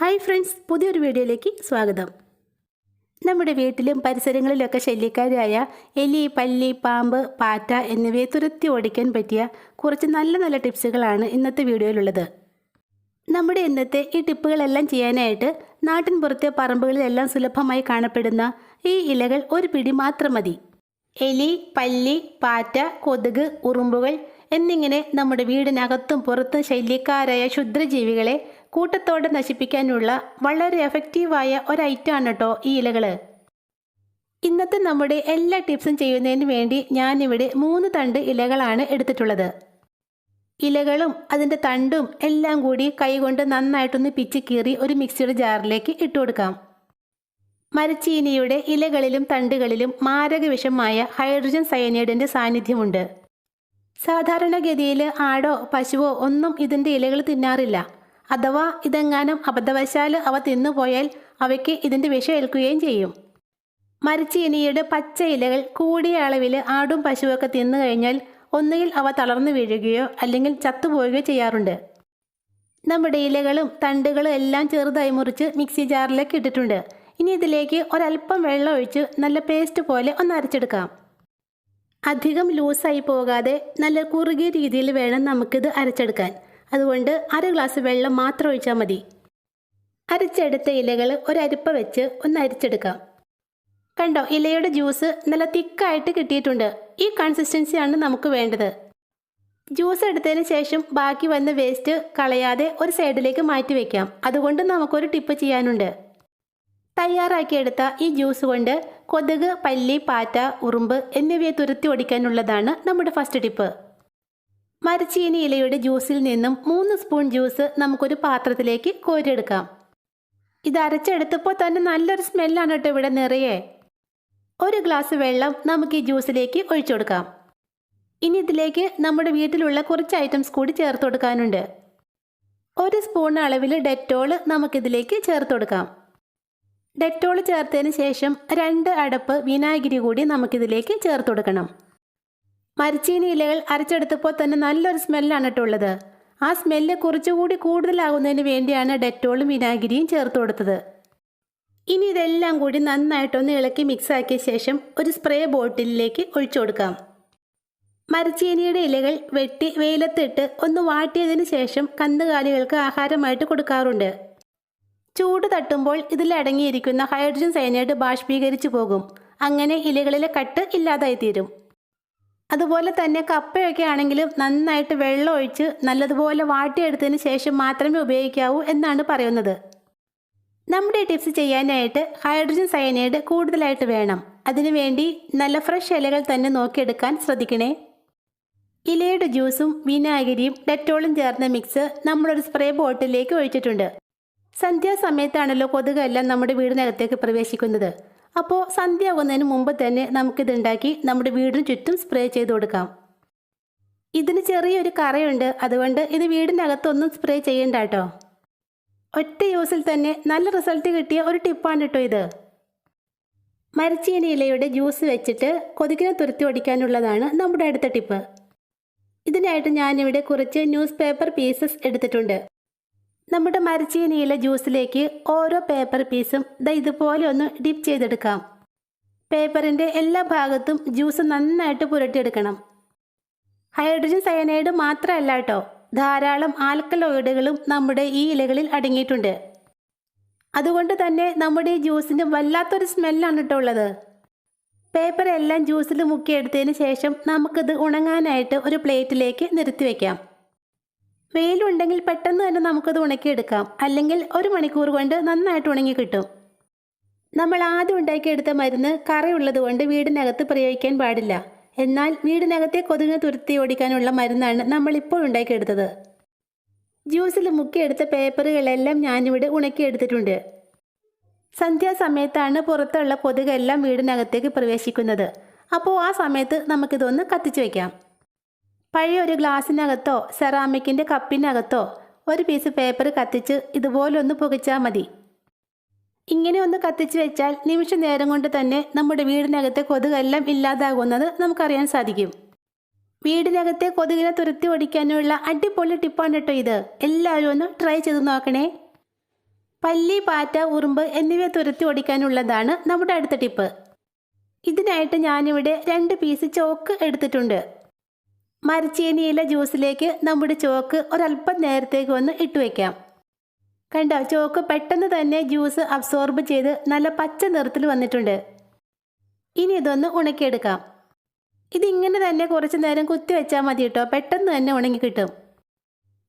Hi friends പുതിയൊരു വീഡിയോയിലേക്ക് സ്വാഗതം. നമ്മുടെ വീട്ടിലും പരിസരങ്ങളിലൊക്കെ ശല്യക്കാരായ എലി പല്ലി പാമ്പ് പാറ്റ എന്നിവയെ തുരത്തി ഓടിക്കാൻ പറ്റിയ കുറച്ച് നല്ല നല്ല ടിപ്സുകളാണ് ഇന്നത്തെ വീഡിയോയിലുള്ളത്. നമ്മുടെ ഇന്നത്തെ ഈ ടിപ്പുകളെല്ലാം ചെയ്യാനായിട്ട് നാട്ടിൻ പുറത്തെ പറമ്പുകളിലെല്ലാം സുലഭമായി കാണപ്പെടുന്ന ഈ ഇലകൾ ഒരു പിടി മാത്രം മതി. എലി പല്ലി പാറ്റ കൊതുക് ഉറുമ്പുകൾ എന്നിങ്ങനെ നമ്മുടെ വീടിനകത്തും പുറത്തും ശല്യക്കാരായ ക്ഷുദ്രജീവികളെ കൂട്ടത്തോടെ നശിപ്പിക്കാനുള്ള വളരെ എഫക്റ്റീവായ ഒരു ഐറ്റമാണ് കേട്ടോ ഈ ഇലകൾ ഇന്നത്തെ നമ്മുടെ എല്ലാ ടിപ്സും ചെയ്യുന്നതിന് വേണ്ടി ഞാനിവിടെ മൂന്ന് തണ്ട് ഇലകളാണ് എടുത്തിട്ടുള്ളത്. ഇലകളും അതിന്റെ തണ്ടും എല്ലാം കൂടി കൈകൊണ്ട് നന്നായിട്ടൊന്ന് പിച്ച് കീറി ഒരു മിക്സിയുടെ ജാറിലേക്ക് ഇട്ട് കൊടുക്കാം. മരച്ചീനിയുടെ ഇലകളിലും തണ്ടുകളിലും മാരക വിഷമായ ഹൈഡ്രജൻ സയനൈഡിന്റെ സാന്നിധ്യമുണ്ട്. സാധാരണഗതിയിൽ ആടോ പശുവോ ഒന്നും ഇതിന്റെ ഇലകൾ തിന്നാറില്ല. അഥവാ ഇതെങ്ങാനും അബദ്ധവശാൽ അവ തിന്നുപോയാൽ അവയ്ക്ക് ഇതിന്റെ വിഷം ഏൽക്കുകയും ചെയ്യും. മരച്ചീനിയുടെ പച്ച ഇലകൾ കൂടിയ അളവിൽ ആടും പശുവൊക്കെ തിന്നു കഴിഞ്ഞാൽ ഒന്നുകിൽ അവ തളർന്നു വീഴുകയോ അല്ലെങ്കിൽ ചത്തുപോവുകയോ ചെയ്യാറുണ്ട്. നമ്മുടെ ഇലകളും തണ്ടുകളും എല്ലാം ചെറുതായി മുറിച്ച് മിക്സി ജാറിലേക്ക് ഇട്ടിട്ടുണ്ട്. ഇനി ഇതിലേക്ക് ഒരല്പം വെള്ളം ഒഴിച്ച് നല്ല പേസ്റ്റ് പോലെ ഒന്ന് അരച്ചെടുക്കാം. അധികം ലൂസായി പോകാതെ നല്ല കുറുകിയ രീതിയിൽ വേണം നമുക്കിത് അരച്ചെടുക്കാൻ. അതുകൊണ്ട് അര ഗ്ലാസ് വെള്ളം മാത്രം ഒഴിച്ചാൽ മതി. അരച്ചെടുത്ത ഇലകൾ ഒരരിപ്പ വെച്ച് ഒന്ന് അരിച്ചെടുക്കാം. കണ്ടോ ഇലയുടെ ജ്യൂസ് നല്ല തിക്കായിട്ട് കിട്ടിയിട്ടുണ്ട്. ഈ കൺസിസ്റ്റൻസിയാണ് നമുക്ക് വേണ്ടത്. ജ്യൂസ് എടുത്തതിന് ശേഷം ബാക്കി വന്ന വേസ്റ്റ് കളയാതെ ഒരു സൈഡിലേക്ക് മാറ്റി വെക്കാം. അതുകൊണ്ട് നമുക്കൊരു ടിപ്പ് ചെയ്യാനുണ്ട്. തയ്യാറാക്കിയെടുത്ത ഈ ജ്യൂസ് കൊണ്ട് കൊതുക് പല്ലി പാറ്റ ഉറുമ്പ് എന്നിവയെ തുരത്തി ഓടിക്കാനുള്ളതാണ് നമ്മുടെ ഫസ്റ്റ് ടിപ്പ്. മരച്ചീനി ഇലയുടെ ജ്യൂസിൽ നിന്നും മൂന്ന് സ്പൂൺ ജ്യൂസ് നമുക്കൊരു പാത്രത്തിലേക്ക് കോരിയെടുക്കാം. ഇത് അരച്ചെടുത്തപ്പോൾ തന്നെ നല്ലൊരു സ്മെല്ലാണ് കേട്ടോ ഇവിടെ നിറയെ. ഒരു ഗ്ലാസ് വെള്ളം നമുക്ക് ഈ ജ്യൂസിലേക്ക് ഒഴിച്ചു കൊടുക്കാം. ഇനി ഇതിലേക്ക് നമ്മുടെ വീട്ടിലുള്ള കുറച്ച് ഐറ്റംസ് കൂടി ചേർത്ത് കൊടുക്കാനുണ്ട്. ഒരു സ്പൂൺ അളവിൽ ഡെറ്റോൾ നമുക്കിതിലേക്ക് ചേർത്ത് കൊടുക്കാം. ഡെറ്റോൾ ചേർത്തതിന് ശേഷം രണ്ട് അടപ്പ് വിനാഗിരി കൂടി നമുക്കിതിലേക്ക് ചേർത്ത് കൊടുക്കണം. മരച്ചീനി ഇലകൾ അരച്ചെടുത്തപ്പോൾ തന്നെ നല്ലൊരു സ്മെല്ലാണ് കേട്ടോ ഉള്ളത്. ആ സ്മെല്ല് കുറച്ചുകൂടി കൂടുതലാകുന്നതിന് വേണ്ടിയാണ് ഡെറ്റോളും വിനാഗിരിയും ചേർത്ത് കൊടുത്തത്. ഇനി ഇതെല്ലാം കൂടി നന്നായിട്ടൊന്ന് ഇളക്കി മിക്സാക്കിയ ശേഷം ഒരു സ്പ്രേ ബോട്ടിലിലേക്ക് ഒഴിച്ചു കൊടുക്കാം. മരച്ചീനിയുടെ ഇലകൾ വെട്ടി വെയിലത്തിട്ട് ഒന്ന് വാട്ടിയതിന് ശേഷം കന്നുകാലികൾക്ക് ആഹാരമായിട്ട് കൊടുക്കാറുണ്ട്. ചൂട് തട്ടുമ്പോൾ ഇതിലടങ്ങിയിരിക്കുന്ന ഹൈഡ്രജൻ സയനൈഡ് ബാഷ്പീകരിച്ചു പോകും. അങ്ങനെ ഇലകളിലെ കട്ട് ഇല്ലാതായി തീരും അതുപോലെ തന്നെ കപ്പയൊക്കെ ആണെങ്കിലും നന്നായിട്ട് വെള്ളം ഒഴിച്ച് നല്ലതുപോലെ വാട്ടിയെടുത്തതിന് ശേഷം മാത്രമേ ഉപയോഗിക്കാവൂ എന്നാണ് പറയുന്നത്. നമ്മുടെ ടിപ്സ് ചെയ്യാനായിട്ട് ഹൈഡ്രജൻ സയനൈഡ് കൂടുതലായിട്ട് വേണം. അതിനുവേണ്ടി നല്ല ഫ്രഷ് ഇലകൾ തന്നെ നോക്കിയെടുക്കാൻ ശ്രദ്ധിക്കണേ. ഇലയുടെ ജ്യൂസും വിനാഗിരിയും ഡെറ്റോളും ചേർന്ന മിക്സ് നമ്മളൊരു സ്പ്രേ ബോട്ടിലേക്ക് ഒഴിച്ചിട്ടുണ്ട്. സന്ധ്യാസമയത്താണല്ലോ കൊതുകെല്ലാം നമ്മുടെ വീടിനകത്തേക്ക് പ്രവേശിക്കുന്നത്. അപ്പോൾ സന്ധ്യ ആകുന്നതിന് മുമ്പ് തന്നെ നമുക്കിതുണ്ടാക്കി നമ്മുടെ വീടിന് ചുറ്റും സ്പ്രേ ചെയ്ത് കൊടുക്കാം. ഇതിന് ചെറിയൊരു കറയുണ്ട്. അതുകൊണ്ട് ഇത് വീടിനകത്തൊന്നും സ്പ്രേ ചെയ്യണ്ട കേട്ടോ. ഒറ്റ യൂസിൽ തന്നെ നല്ല റിസൾട്ട് കിട്ടിയ ഒരു ടിപ്പാണ് കേട്ടോ ഇത്. മരച്ചീനി ഇലയുടെ ജ്യൂസ് വെച്ചിട്ട് കൊതുകിനെ തുരത്തി ഓടിക്കാനുള്ളതാണ് നമ്മുടെ അടുത്ത ടിപ്പ് ഇതിനായിട്ട് ഞാനിവിടെ കുറച്ച് ന്യൂസ് പേപ്പർ പീസസ് എടുത്തിട്ടുണ്ട്. നമ്മുടെ മരച്ചീനിയിലെ ജ്യൂസിലേക്ക് ഓരോ പേപ്പർ പീസും ദാ ഇതുപോലെ ഒന്ന് ഡിപ്പ് ചെയ്തെടുക്കാം. പേപ്പറിന്റെ എല്ലാ ഭാഗത്തും ജ്യൂസ് നന്നായിട്ട് പുരട്ടിയെടുക്കണം. ഹൈഡ്രജൻ സയനൈഡ് മാത്രമല്ല കേട്ടോ ധാരാളം ആൽക്കലോയിഡുകളും നമ്മുടെ ഈ ഇലകളിൽ അടങ്ങിയിട്ടുണ്ട്. അതുകൊണ്ട് തന്നെ നമ്മുടെ ഈ ജ്യൂസിന് വല്ലാത്തൊരു സ്മെല്ലാണ് കേട്ടോ ഉള്ളത്. പേപ്പർ എല്ലാം ജ്യൂസിൽ മുക്കിയെടുത്തതിന് ശേഷം നമുക്കിത് ഉണങ്ങാനായിട്ട് ഒരു പ്ലേറ്റിലേക്ക് നിരത്തി വയ്ക്കാം വെയിലുണ്ടെങ്കിൽ പെട്ടെന്ന് തന്നെ നമുക്കത് ഉണക്കിയെടുക്കാം. അല്ലെങ്കിൽ ഒരു മണിക്കൂർ കൊണ്ട് നന്നായിട്ട് ഉണങ്ങി കിട്ടും. നമ്മൾ ആദ്യം ഉണ്ടാക്കിയെടുത്ത മരുന്ന് കറയുള്ളത് കൊണ്ട് വീടിനകത്ത് പ്രയോഗിക്കാൻ പാടില്ല. എന്നാൽ വീടിനകത്തെ കൊതുകിനെ തുരുത്തി ഓടിക്കാനുള്ള മരുന്നാണ് നമ്മൾ ഇപ്പോൾ ഉണ്ടാക്കിയെടുത്തത്. ജ്യൂസിൽ മുക്കിയെടുത്ത പേപ്പറുകളെല്ലാം ഞാനിവിടെ ഉണക്കിയെടുത്തിട്ടുണ്ട്. സന്ധ്യാസമയത്താണ് പുറത്തുള്ള കൊതുകെല്ലാം വീടിനകത്തേക്ക് പ്രവേശിക്കുന്നത്. അപ്പോൾ ആ സമയത്ത് നമുക്കിതൊന്ന് കത്തിച്ചു വയ്ക്കാം പഴയ ഒരു ഗ്ലാസ്സിനകത്തോ സെറാമിക്കിന്റെ കപ്പിനകത്തോ ഒരു പീസ് പേപ്പർ കത്തിച്ച് ഇതുപോലൊന്ന് പുകച്ചാൽ മതി. ഇങ്ങനെ ഒന്ന് കത്തിച്ച് വെച്ചാൽ നിമിഷ നേരം കൊണ്ട് തന്നെ നമ്മുടെ വീടിനകത്തെ കൊതുകെല്ലാം ഇല്ലാതാകുന്നത് നമുക്കറിയാൻ സാധിക്കും. വീടിനകത്തെ കൊതുകിനെ തുരത്തി ഓടിക്കാനുള്ള അടിപൊളി ടിപ്പാണ് കേട്ടോ ഇത്. എല്ലാവരും ഒന്ന് ട്രൈ ചെയ്ത് നോക്കണേ. പല്ലി പാറ്റ ഉറുമ്പ് എന്നിവയെ തുരത്തി ഓടിക്കാനുള്ളതാണ് നമ്മുടെ അടുത്ത ടിപ്പ് ഇതിനായിട്ട് ഞാനിവിടെ രണ്ട് പീസ് ചോക്ക് എടുത്തിട്ടുണ്ട്. മരച്ചീനിയിലെ ജ്യൂസിലേക്ക് നമ്മുടെ ചോക്ക് ഒരല്പം നേരത്തേക്ക് ഒന്ന് ഇട്ട് വയ്ക്കാം കണ്ടോ ചോക്ക് പെട്ടെന്ന് തന്നെ ജ്യൂസ് അബ്സോർബ് ചെയ്ത് നല്ല പച്ച നിറത്തിൽ വന്നിട്ടുണ്ട്. ഇനി ഇതൊന്ന് ഉണക്കിയെടുക്കാം. ഇതിങ്ങനെ തന്നെ കുറച്ച് നേരം കുത്തി വെച്ചാൽ മതി കേട്ടോ പെട്ടെന്ന് തന്നെ ഉണങ്ങി കിട്ടും.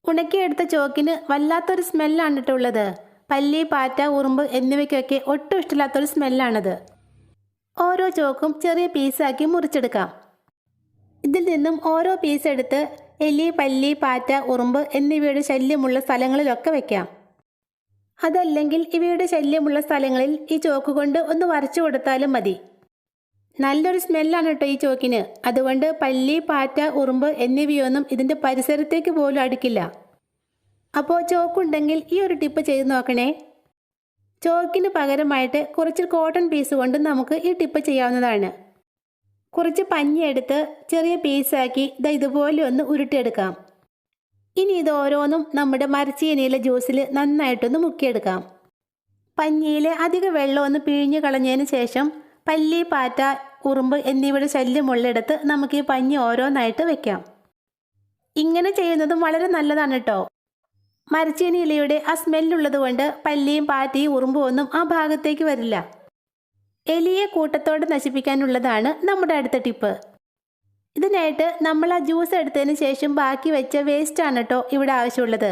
ഉണക്കിയെടുത്ത ചോക്കിന് വല്ലാത്തൊരു സ്മെല്ലാണ് കേട്ടോ ഉള്ളത്. പല്ലി പാറ്റ ഉറുമ്പ് എന്നിവയ്ക്കൊക്കെ ഒട്ടും ഇഷ്ടമില്ലാത്തൊരു സ്മെല്ലാണത്. ഓരോ ചോക്കും ചെറിയ പീസാക്കി മുറിച്ചെടുക്കാം. ഇതിൽ നിന്നും ഓരോ പീസ് എടുത്ത് എലി പല്ലി പാറ്റ ഉറുമ്പ് എന്നിവയുടെ ശല്യമുള്ള സ്ഥലങ്ങളിലൊക്കെ വെക്കാം. അതല്ലെങ്കിൽ ഇവയുടെ ശല്യമുള്ള സ്ഥലങ്ങളിൽ ഈ ചോക്ക് കൊണ്ട് ഒന്ന് വരച്ചു കൊടുത്താലും മതി. നല്ലൊരു സ്മെല്ലാണ് കേട്ടോ ഈ ചോക്കിന്. അതുകൊണ്ട് പല്ലി പാറ്റ ഉറുമ്പ് എന്നിവയൊന്നും ഇതിന്റെ പരിസരത്തേക്ക് പോലും അടുക്കില്ല. അപ്പോൾ ചോക്കുണ്ടെങ്കിൽ ഈ ഒരു ടിപ്പ് ചെയ്ത് നോക്കണേ. ചോക്കിന് പകരമായിട്ട് കുറച്ച് കോട്ടൺ പീസ് കൊണ്ട് നമുക്ക് ഈ ടിപ്പ് ചെയ്യാവുന്നതാണ്. കുറച്ച് പഞ്ഞി എടുത്ത് ചെറിയ പീസാക്കി ഇതാ ഇതുപോലെ ഒന്ന് ഉരുട്ടിയെടുക്കാം. ഇനി ഇത് ഓരോന്നും നമ്മുടെ മരച്ചീനിയിലെ ജ്യൂസിൽ നന്നായിട്ടൊന്ന് മുക്കിയെടുക്കാം. പഞ്ഞിയിൽ അധിക വെള്ളം ഒന്ന് പിഴിഞ്ഞു കളഞ്ഞതിന് ശേഷം പല്ലി പാറ്റ ഉറുമ്പ് എന്നിവയുടെ ശല്യമുള്ളിടത്ത് നമുക്ക് ഈ പഞ്ഞി ഓരോന്നായിട്ട് വെക്കാം. ഇങ്ങനെ ചെയ്യുന്നതും വളരെ നല്ലതാണ് കേട്ടോ മരച്ചീനി ഇലയുടെ ആ സ്മെല്ലുള്ളത് കൊണ്ട് പല്ലിയും പാറ്റയും ഉറുമ്പും ഒന്നും ആ ഭാഗത്തേക്ക് വരില്ല. എലിയെ കൂട്ടത്തോടെ നശിപ്പിക്കാനുള്ളതാണ് നമ്മുടെ അടുത്ത ടിപ്പ്. ഇതിനായിട്ട് നമ്മൾ ആ ജ്യൂസ് എടുത്തതിന് ശേഷം ബാക്കി വെച്ച വേസ്റ്റ് ആണ് കേട്ടോ ഇവിടെ ആവശ്യമുള്ളത്.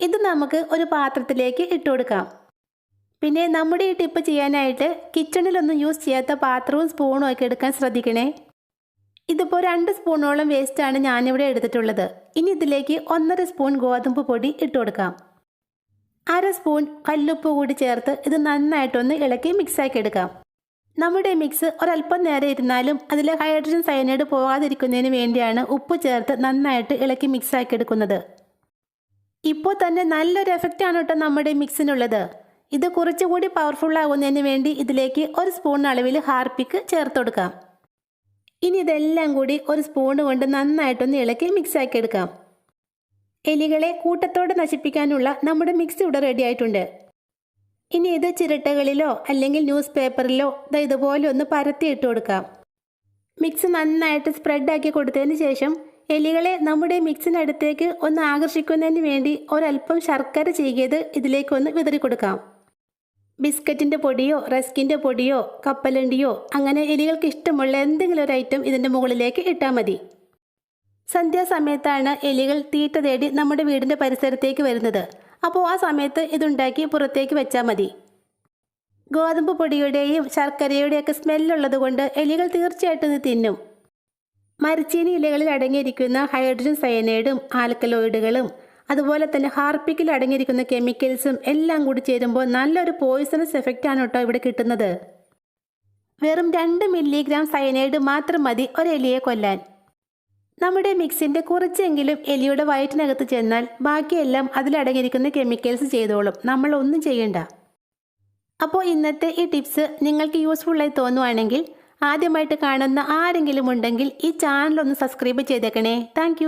ഇത് നമുക്ക് ഒരു പാത്രത്തിലേക്ക് ഇട്ട് കൊടുക്കാം. പിന്നെ നമ്മുടെ ഈ ടിപ്പ് ചെയ്യാനായിട്ട് കിച്ചണിലൊന്നും യൂസ് ചെയ്യാത്ത പാത്രവും സ്പൂണും ഒക്കെ എടുക്കാൻ ശ്രദ്ധിക്കണേ. ഇതിപ്പോൾ രണ്ട് സ്പൂണോളം വേസ്റ്റാണ് ഞാനിവിടെ എടുത്തിട്ടുള്ളത്. ഇനി ഇതിലേക്ക് ഒന്നര സ്പൂൺ ഗോതമ്പ് പൊടി ഇട്ട് കൊടുക്കാം. അര സ്പൂൺ കല്ലുപ്പ് കൂടി ചേർത്ത് ഇത് നന്നായിട്ടൊന്ന് ഇളക്കി മിക്സാക്കി എടുക്കാം. നമ്മുടെ മിക്സ് ഒരല്പം നേരം ഇരുന്നാലും അതിലെ ഹൈഡ്രജൻ സയനൈഡ് പോകാതിരിക്കുന്നതിന് വേണ്ടിയാണ് ഉപ്പ് ചേർത്ത് നന്നായിട്ട് ഇളക്കി മിക്സാക്കി എടുക്കുന്നത്. ഇപ്പോൾ തന്നെ നല്ലൊരു എഫക്റ്റ് ആണ് കേട്ടോ നമ്മുടെ മിക്സിനുള്ളത് ഇത് കുറച്ചുകൂടി പവർഫുൾ ആകുന്നതിന് വേണ്ടി ഇതിലേക്ക് ഒരു സ്പൂൺ അളവിൽ ഹാർപ്പിക്ക് ചേർത്ത് കൊടുക്കാം. ഇനി ഇതെല്ലാം കൂടി ഒരു സ്പൂൺ കൊണ്ട് നന്നായിട്ടൊന്ന് ഇളക്കി മിക്സാക്കി എടുക്കാം. എലികളെ കൂട്ടത്തോടെ നശിപ്പിക്കാനുള്ള നമ്മുടെ മിക്സ് ഇവിടെ റെഡി ആയിട്ടുണ്ട്. ഇനി ഇത് ചിരട്ടകളിലോ അല്ലെങ്കിൽ ന്യൂസ് പേപ്പറിലോ ദാ ഇതുപോലെ ഒന്ന് പരത്തി ഇട്ട് കൊടുക്കാം. മിക്സ് നന്നായിട്ട് സ്പ്രെഡാക്കി കൊടുത്തതിന് ശേഷം എലികളെ നമ്മുടെ മിക്സിനടുത്തേക്ക് ഒന്ന് ആകർഷിക്കുന്നതിന് വേണ്ടി ഒരല്പം ശർക്കര ചീകിയത് ഇതിലേക്കൊന്ന് വിതറി കൊടുക്കാം. ബിസ്ക്കറ്റിന്റെ പൊടിയോ റസ്കിന്റെ പൊടിയോ കപ്പലണ്ടിയോ അങ്ങനെ എലികൾക്ക് ഇഷ്ടമുള്ള എന്തെങ്കിലും ഒരു ഐറ്റം ഇതിന്റെ മുകളിലേക്ക് ഇട്ടാൽ മതി. സന്ധ്യാസമയത്താണ് എലികൾ തീറ്റ തേടി നമ്മുടെ വീടിന്റെ പരിസരത്തേക്ക് വരുന്നത്. അപ്പോൾ ആ സമയത്ത് ഇതുണ്ടാക്കി പുറത്തേക്ക് വെച്ചാൽ മതി. ഗോതമ്പ് പൊടിയുടെയും ശർക്കരയുടെയൊക്കെ സ്മെല്ലുള്ളത് കൊണ്ട് എലികൾ തീർച്ചയായിട്ടും ഇത് തിന്നും. മരച്ചീനി ഇലകളിൽ അടങ്ങിയിരിക്കുന്ന ഹൈഡ്രജൻ സയനൈഡും ആൽക്കലോയിഡുകളും അതുപോലെ തന്നെ ഹാർപ്പിക്കിൽ അടങ്ങിയിരിക്കുന്ന കെമിക്കൽസും എല്ലാം കൂടി ചേരുമ്പോൾ നല്ലൊരു പോയിസണസ് എഫക്റ്റ് ആണ് കേട്ടോ ഇവിടെ കിട്ടുന്നത്. വെറും രണ്ട് മില്ലിഗ്രാം സയനൈഡ് മാത്രം മതി ഒരു എലിയെ കൊല്ലാൻ. നമ്മുടെ മിക്സിന്റെ കുറച്ചെങ്കിലും എലിയുടെ വയറ്റിനകത്ത് ചെന്നാൽ ബാക്കിയെല്ലാം അതിലടങ്ങിയിരിക്കുന്ന കെമിക്കൽസ് ചെയ്തോളും. നമ്മൾ ഒന്നും ചെയ്യണ്ട. അപ്പോൾ ഇന്നത്തെ ഈ ടിപ്സ് നിങ്ങൾക്ക് യൂസ്ഫുള്ളായി തോന്നുവാണെങ്കിൽ ആദ്യമായിട്ട് കാണുന്ന ആരെങ്കിലും ഉണ്ടെങ്കിൽ ഈ ചാനൽ ഒന്ന് സബ്സ്ക്രൈബ് ചെയ്തേക്കണേ. താങ്ക്